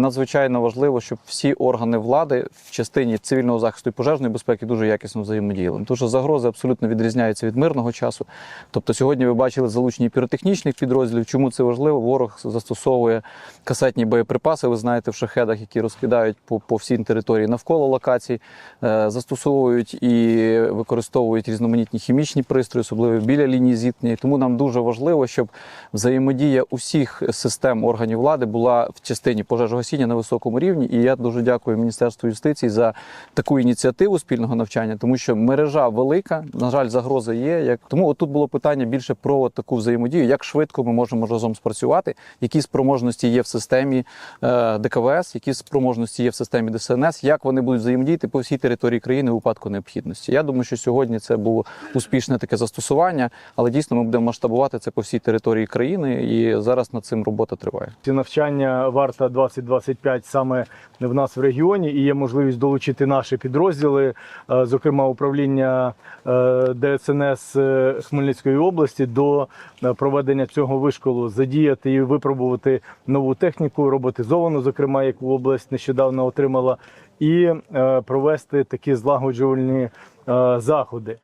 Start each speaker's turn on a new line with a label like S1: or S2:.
S1: Надзвичайно важливо, щоб всі органи влади в частині цивільного захисту і пожежної безпеки дуже якісно взаємодіяли. Тому що загрози абсолютно відрізняються від мирного часу. Тобто, сьогодні ви бачили залучені піротехнічних підрозділів. Чому це важливо? Ворог застосовує касетні боєприпаси. Ви знаєте, в шахедах, які розкидають по, по всій території навколо локацій, е, застосовують і використовують різноманітні хімічні пристрої, особливо біля лінії зіткнення. Тому нам дуже важливо, щоб взаємодія усіх систем органів влади була в частині пожежогасіння на високому рівні. І я дуже дякую Міністерству юстиції за таку ініціативу спільного навчання, тому що мережа велика. На жаль, загроза є. Як тому, отут було питання більше про таку взаємодію, як швидко ми можемо разом спрацювати, які спроможності є в системі е, ДКВС, які спроможності є в системі ДСНС, як вони будуть взаємодіяти по всій території країни у випадку необхідності. Я думаю, що сьогодні це було успішне таке застосування, але дійсно ми будемо масштабувати це по всій території країни, і зараз над цим робота триває.
S2: Ці навчання варта 2025 саме в нас в регіоні, і є можливість долучити наші підрозділи, е, зокрема управління е, ДСНС е, Хмельницької області, до проведення цього вишколу, задіяти і випробувати нову техніку, роботизовану, зокрема, яку область нещодавно отримала, і провести такі злагоджувальні заходи.